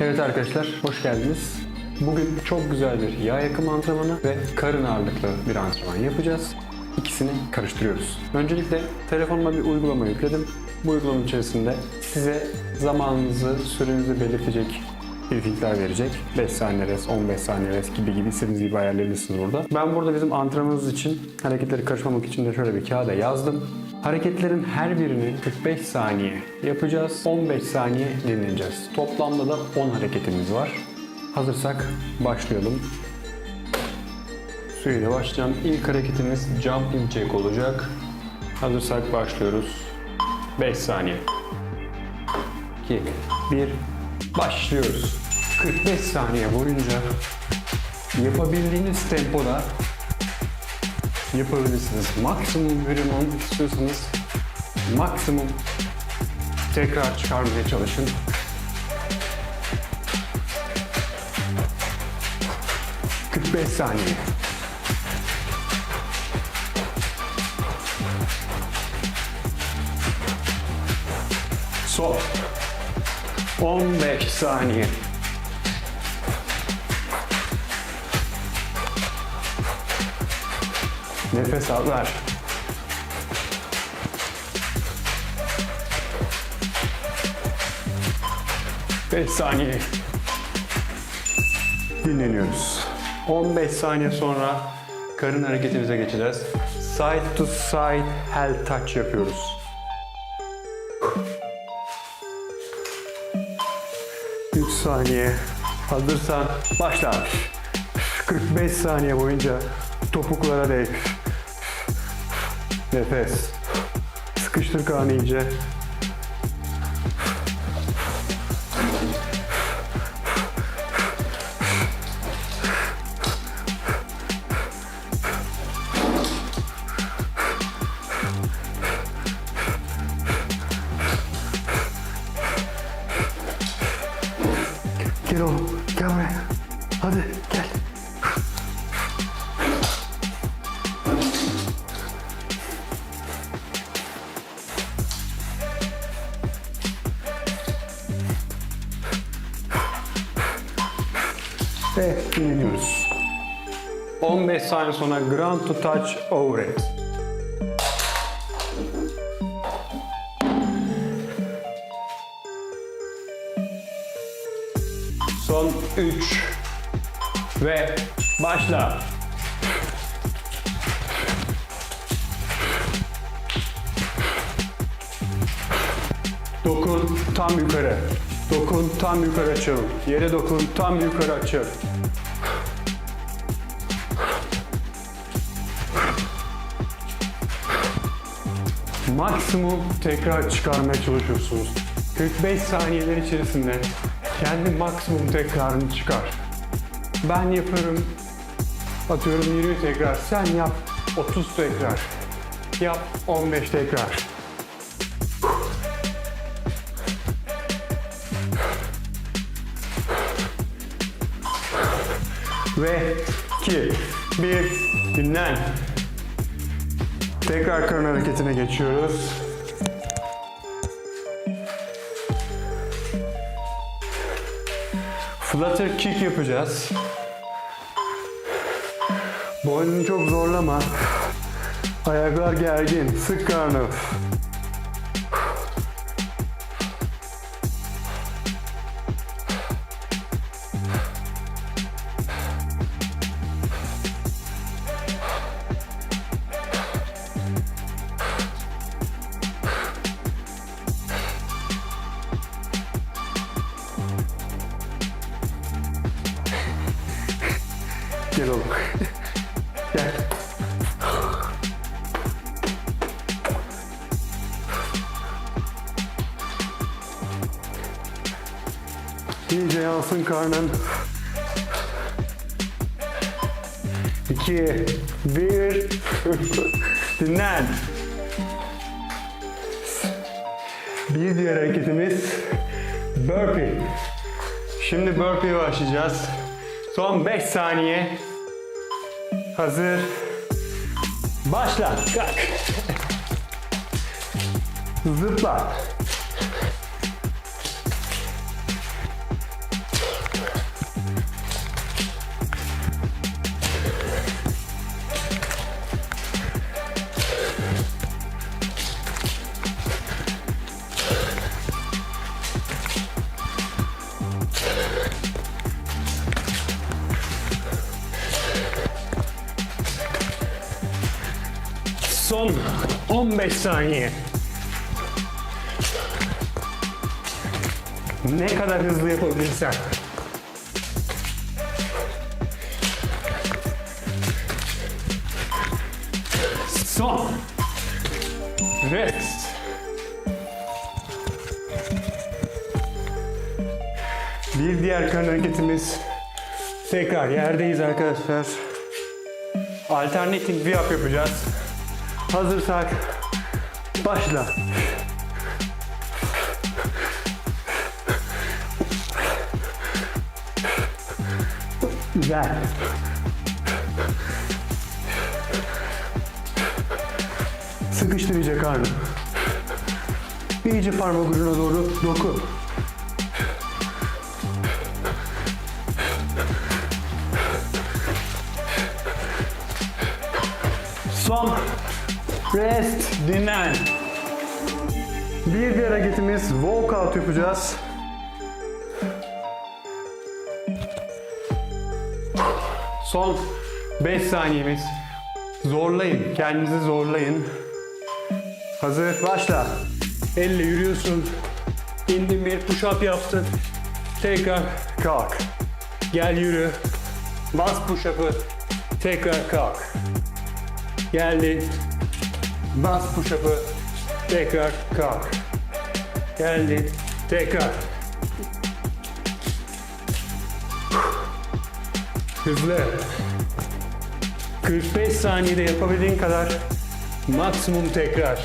Evet arkadaşlar, hoş geldiniz. Bugün çok güzel bir yağ yakımı antrenmanı ve karın ağırlıklı bir antrenman yapacağız. İkisini karıştırıyoruz. Öncelikle telefonuma bir uygulama yükledim. Bu uygulamanın içerisinde size zamanınızı, sürenizi belirtecek briefingler verecek. 5 saniye res, 15 saniye res gibi gibi istediğiniz gibi ayarlayabilirsiniz burada. Ben burada bizim antrenmanımız için hareketleri karışmamak için de şöyle bir kağıda yazdım. Hareketlerin her birini 45 saniye yapacağız. 15 saniye dinleneceğiz. Toplamda da 10 hareketimiz var. Hazırsak başlayalım. Suyla başlayacağım. İlk hareketimiz jumping jack olacak. Hazırsak başlıyoruz. 5 saniye. 2, 1, başlıyoruz. 45 saniye boyunca yapabildiğiniz tempoda yapabilirsiniz. Maksimum verim almak istiyorsanız maksimum tekrar çıkarmaya çalışın. ...45 saniye. Son. 15 saniye. Nefes al ver. Beş saniye. Dinleniyoruz. 15 saniye sonra karın hareketimize geçeceğiz. Side to side hell touch yapıyoruz. 3 saniye. Hazırsan başla. 45 saniye boyunca topuklara değ. Nefes. Sıkıştır karnı iyice. Ve dinleniyoruz. 15 saniye sonra ground to touch overhead. Son 3 ve başla. Dokun tam yukarı. Dokun tam yukarı açıl. Yere dokun tam yukarı açıl. Maksimum tekrar çıkarmaya çalışıyorsunuz. 45 saniyeler içerisinde kendi maksimum tekrarını çıkar. Ben yaparım, atıyorum 20 tekrar, sen yap 30 tekrar, yap 15 tekrar. Ve 2, 1, dinlen. Tekrar karın hareketine geçiyoruz. Flutter kick yapacağız. Boynunu çok zorlama. Ayaklar gergin. Sık karnı. Gel oğlum. Gel. İyice yansın karnın. İki, bir, dinlen. Bir diğer hareketimiz burpee. Şimdi burpee başlayacağız. Son 5 saniye. Hazır. Başla. Kalk. Zıpla. Son 15 saniye. Ne kadar hızlı yapabilirsen. Son. Rest. Bir diğer karın hareketimiz. Tekrar yerdeyiz arkadaşlar. Alternatif bir yap yapacağız. Hazırsak başla. Güzel. Sıkıştır iyice karnı. İyice parmak ucuna doğru doku. Son. Rest. Dinlen. Bir diğer hareketimiz walkout yapacağız. Son 5 saniyemiz. Zorlayın. Kendinizi zorlayın. Hazır. Başla. Elle yürüyorsun. İndin bir push up yaptın. Tekrar kalk. Gel yürü. Bas push up'ı. Tekrar kalk. Geldin. Bas push up'ı. Tekrar kalk. Geldin. Tekrar. Hızlı. 45 saniyede yapabildiğin kadar maksimum tekrar.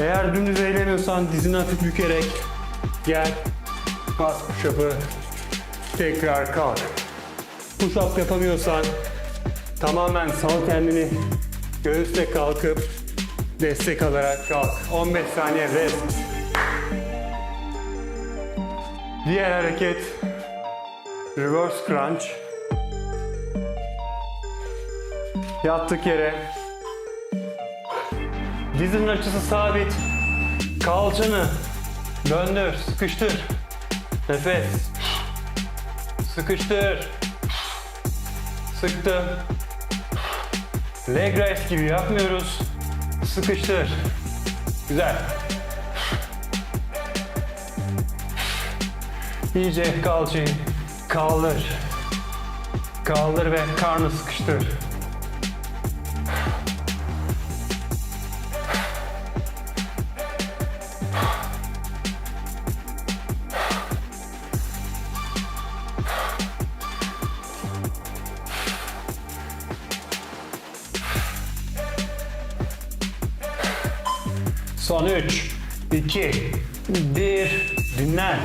Eğer dümdüz eğleniyorsan dizini hafif bükerek gel. Bas push-up'ı. Tekrar kalk. Push-up yapamıyorsan tamamen sal kendini. Göğüsle kalkıp destek alarak kalk. 15 saniye rest. Diğer hareket reverse crunch. Yattık yere. Dizinin açısı sabit. Kalçanı döndür, sıkıştır. Nefes. Sıkıştır. Sıktım. Leg raise gibi yapmıyoruz. Sıkıştır. Güzel. İyice kalçayı kaldır. Kaldır ve karnı sıkıştır. Son 3, 2, 1, dinlen.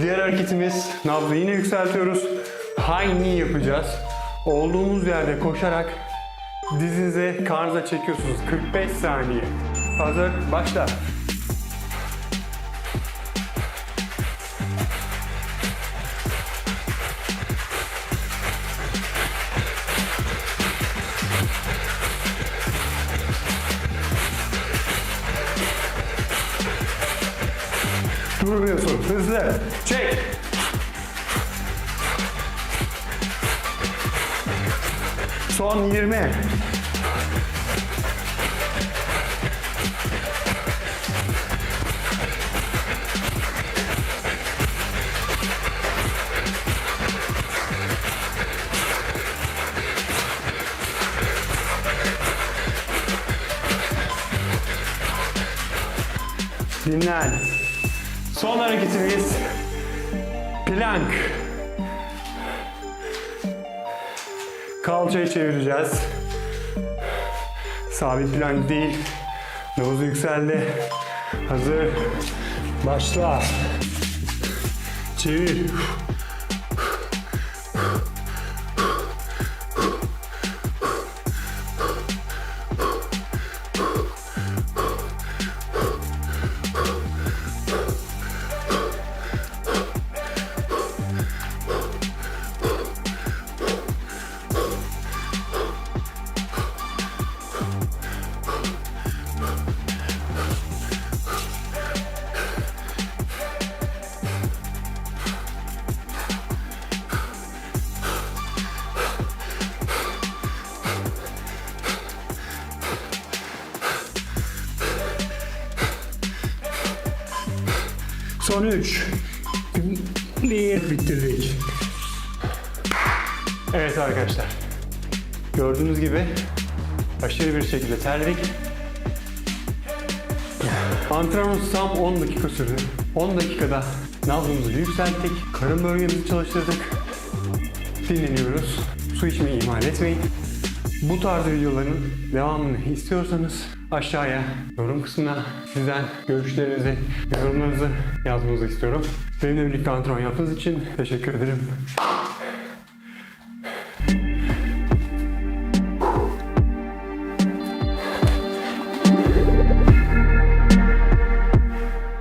Diğer hareketimiz nabzı yine yükseltiyoruz. High knee yapacağız. Olduğumuz yerde koşarak dizinize karnınıza çekiyorsunuz. 45 saniye. Hazır, başla. Durmuyorsun. Hızlı. Çek. Son 20. Dinlen. Son hareketimiz plank. Kalçayı çevireceğiz. Sabit plank değil. Nabız yükseldi. Hazır. Başla. Çevir. Son 3. Bir bitirdik. Evet arkadaşlar. Gördüğünüz gibi aşırı bir şekilde terledik. Antrenmanımız tam 10 dakika sürdü. 10 dakikada nabzımızı yükselttik. Karın bölgemizi çalıştırdık. Dinleniyoruz. Su içmeyi ihmal etmeyin. Bu tarz videoların devamını istiyorsanız aşağıya yorum kısmına sizden görüşlerinizi, yorumlarınızı yazmanızı istiyorum. Benimle birlikte antrenman yaptığınız için teşekkür ederim.